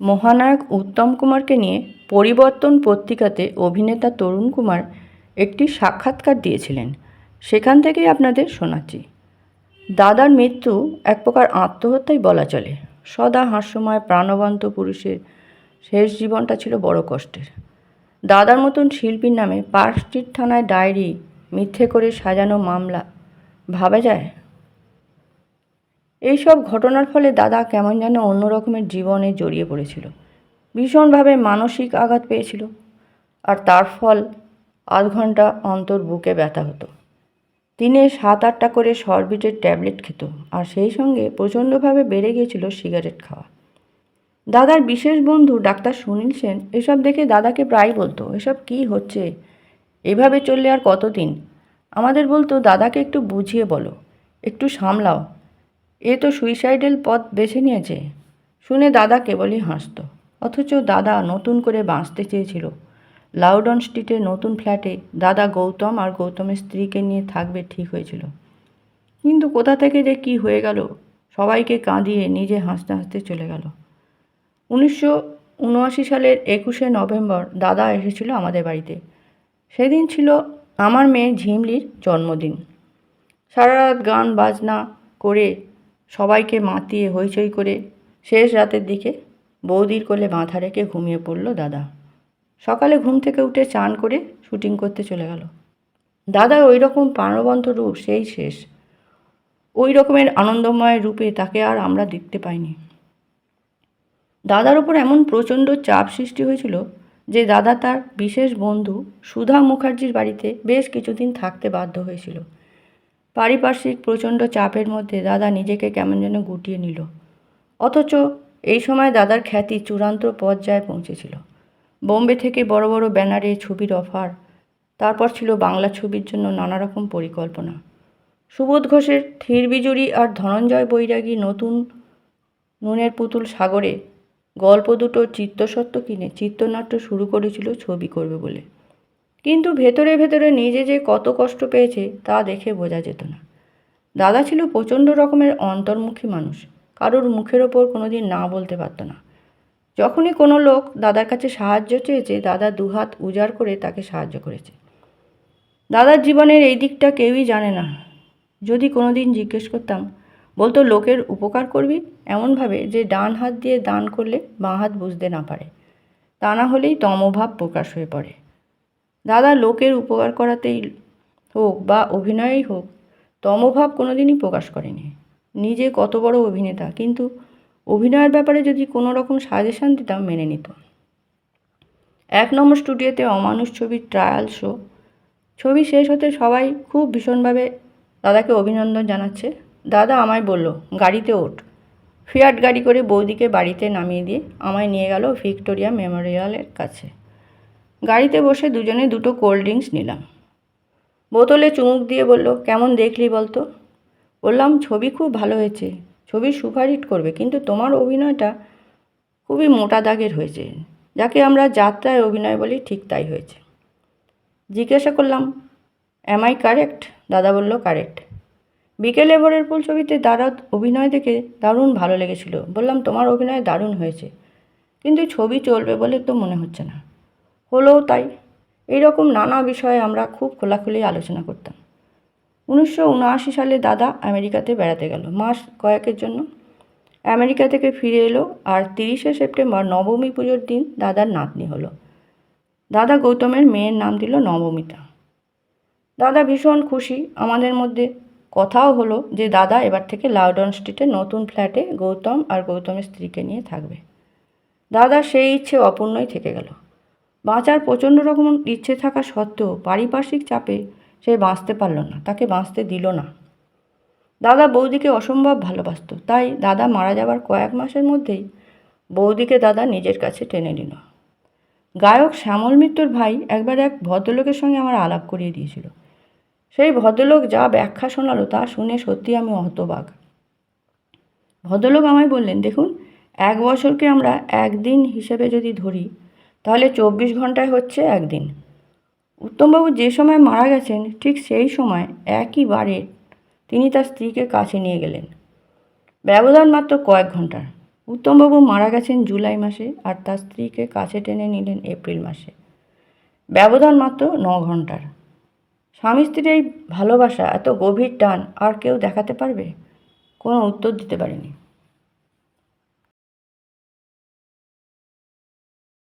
মহানায়ক উত্তম কুমারকে নিয়ে পরিবর্তন পত্রিকাতে অভিনেতা তরুণ কুমার একটি সাক্ষাৎকার দিয়েছিলেন। সেখান থেকেই আপনাদের শোনাচ্ছি। দাদার মৃত্যু এক প্রকার আত্মহত্যাই বলা চলে। সদা হাস্যময়, প্রাণবন্ত পুরুষের শেষ জীবনটা ছিল বড় কষ্টের। দাদার মতন শিল্পীর নামে পার্ক স্ট্রিট থানায় ডায়েরি মিথ্যে করে সাজানো মামলা, ভাবা যায়? এইসব ঘটনার ফলে দাদা কেমন যেন অন্য রকমের জীবনে জড়িয়ে পড়েছিল। ভীষণভাবে মানসিক আঘাত পেয়েছিল। আর তার ফল আধ ঘণ্টা অন্তর বুকে ব্যথা হতো। দিনে সাত আটটা করে সরবিটের ট্যাবলেট খেত আর সেই সঙ্গে প্রচণ্ডভাবে বেড়ে গিয়েছিল সিগারেট খাওয়া। দাদার বিশেষ বন্ধু ডাক্তার সুনীল সেন এসব দেখে দাদাকে প্রায় বলতো, এসব কি হচ্ছে? এভাবে চললে আর কতদিন? আমাদের বলতো, দাদাকে একটু বুঝিয়ে বলো, একটু সামলাও। এ তো সুইসাইডাল পথ বেছে নিয়েছে। শুনে দাদা কেবলই হাসত। অথচ দাদা নতুন করে বাঁচতে চেয়েছিল। লাউডন স্ট্রিটের নতুন ফ্ল্যাটে দাদা গৌতম আর গৌতমের স্ত্রীকে নিয়ে থাকবে ঠিক হয়েছিল। কিন্তু কোথা থেকে যে কি হয়ে গেল, সবাইকে কাঁদিয়ে নিজে হাসতে হাসতে চলে গেল। উনিশশো উনআশি সালের একুশে নভেম্বর দাদা এসেছিল আমাদের বাড়িতে। সেদিন ছিল আমার মেয়ে ঝিমলির জন্মদিন। সারা রাত গান, বাজনা করে সবাইকে মাতিয়ে হইচই করে শেষ রাতের দিকে বৌদির কোলে মাথা রেখে ঘুমিয়ে পড়ল দাদা। সকালে ঘুম থেকে উঠে চান করে শুটিং করতে চলে গেল। দাদার ওই রকম প্রাণবন্ত রূপ সেই শেষ। ওই রকমের আনন্দময় রূপে তাকে আর আমরা দেখতে পাইনি। দাদার ওপর এমন প্রচণ্ড চাপ সৃষ্টি হয়েছিল যে দাদা তার বিশেষ বন্ধু সুধা মুখার্জির বাড়িতে বেশ কিছুদিন থাকতে বাধ্য হয়েছিল। পারিপার্শ্বিক প্রচণ্ড চাপের মধ্যে দাদা নিজেকে কেমন যেন গুটিয়ে নিল। অথচ এই সময় দাদার খ্যাতি চূড়ান্ত পর্যায়ে পৌঁছেছিল। বোম্বে থেকে বড় বড় ব্যানারে ছবির অফার, তারপর ছিল বাংলা ছবির জন্য নানা রকম পরিকল্পনা। সুবোধ ঘোষের থির বিজুরি আর ধনঞ্জয় বৈরাগী নতুন নুনের পুতুল সাগরে গল্প দুটো চিত্তসত্ত্ব কিনে চিত্রনাট্য শুরু করেছিল ছবি করবে বলে। কিন্তু ভেতরে ভেতরে নিজে যে কত কষ্ট পেয়েছে তা দেখে বোঝা যেত না। দাদা ছিল প্রচণ্ড রকমের অন্তর্মুখী মানুষ, কারোর মুখের ওপর কোনোদিন না বলতে পারত না। যখনই কোনো লোক দাদার কাছে সাহায্য চেয়েছে, দাদা দুহাত উজাড় করে তাকে সাহায্য করেছে। দাদার জীবনের এই দিকটা কেউই জানে না। যদি কোনো দিন জিজ্ঞেস করতাম, বলতো, লোকের উপকার করবি? এমনভাবে যে ডান হাত দিয়ে দান করলে বাঁ হাত বুঝতে না পারে। তা না হলেই তমভাব প্রকাশ হয়ে পড়ে। দাদা লোকের উপকার করাতেই হোক বা অভিনয়েই হোক, তমভাব কোনোদিনই প্রকাশ করেনি। নিজে কত বড় অভিনেতা, কিন্তু অভিনয়ের ব্যাপারে যদি কোনো রকম সাজেশান দিতাম, মেনে নিত। এক নম্বর স্টুডিওতে অমানুষ ছবির ট্রায়াল শো ছবি শেষ হতে সবাই খুব ভীষণভাবে দাদাকে অভিনন্দন জানাচ্ছে। দাদা আমায় বলল, গাড়িতে ওঠ। ফিয়াট গাড়ি করে বৌদিকে বাড়িতে নামিয়ে দিয়ে আমায় নিয়ে গেল ভিক্টোরিয়া মেমোরিয়ালের কাছে। গাড়িতে বসে দুজনে দুটো কোল্ড ড্রিঙ্কস নিলাম। বোতলে চুমুক দিয়ে বলল, কেমন দেখলি বলতো? বললাম, ছবি খুব ভালো হয়েছে। ছবি সুপারহিট করবে, কিন্তু তোমার অভিনয়টা খুবই মোটা দাগের হয়েছে। যাকে আমরা যাত্রায় অভিনয় বলি, ঠিক তাই হয়েছে। জিজ্ঞাসা করলাম অ্যাম আই কারেক্ট দাদা বলল কারেক্ট বিকেলে ভোরের ফুল ছবিতে দাদা অভিনয় দেখে দারুণ ভালো লেগেছিল। বললাম, তোমার অভিনয় দারুণ হয়েছে, কিন্তু ছবি চলবে বলে তো মনে হচ্ছে না। হলেও তাই। এইরকম নানা বিষয়ে আমরা খুব খোলাখুলি আলোচনা করতাম। উনিশশো উনআশি সালে দাদা আমেরিকাতে বেড়াতে গেল, মাস কয়েকের জন্য। আমেরিকা থেকে ফিরে এলো আর তিরিশে সেপ্টেম্বর নবমী পুজোর দিন দাদার নাতনি হলো। দাদা গৌতমের মেয়ের নাম দিল নবমিতা। দাদা ভীষণ খুশি। আমাদের মধ্যে কথাও হলো যে দাদা এবার থেকে লাউডন স্ট্রিটে নতুন ফ্ল্যাটে গৌতম আর গৌতমের স্ত্রীকে নিয়ে থাকবে। দাদা সেই ইচ্ছে অপূর্ণই থেকে গেল। বাঁচার প্রচণ্ড রকম ইচ্ছে থাকা সত্ত্বেও পারিপার্শ্বিক চাপে সে বাঁচতে পারল না, তাকে বাঁচতে দিল না। দাদা বৌদিকে অসম্ভব ভালোবাসত, তাই দাদা মারা যাবার কয়েক মাসের মধ্যেই বৌদিকে দাদা নিজের কাছে টেনে নিল। গায়ক শ্যামল মিত্রর ভাই একবার এক ভদ্রলোকের সঙ্গে আমার আলাপ করিয়ে দিয়েছিল। সেই ভদ্রলোক যা ব্যাখ্যা শোনালো তা শুনে সত্যি আমি হতবাক। ভদ্রলোক আমায় বললেন, দেখুন, এক বছরকে আমরা একদিন হিসেবে যদি ধরি তাহলে চব্বিশ ঘন্টায় হচ্ছে একদিন। উত্তমবাবু যে সময় মারা গেছেন, ঠিক সেই সময় একই বারে তিনি তার স্ত্রীকে কাছে নিয়ে গেলেন। ব্যবধান মাত্র কয়েক ঘণ্টার উত্তমবাবু মারা গেছেন জুলাই মাসে আর তার স্ত্রীকে কাছে টেনে নিলেন এপ্রিল মাসে। ব্যবধান মাত্র ন ঘণ্টার। স্বামী স্ত্রীর এই ভালোবাসা, এত গভীর টান আর কেউ দেখাতে পারবে? কোনো উত্তর দিতে পারেনি।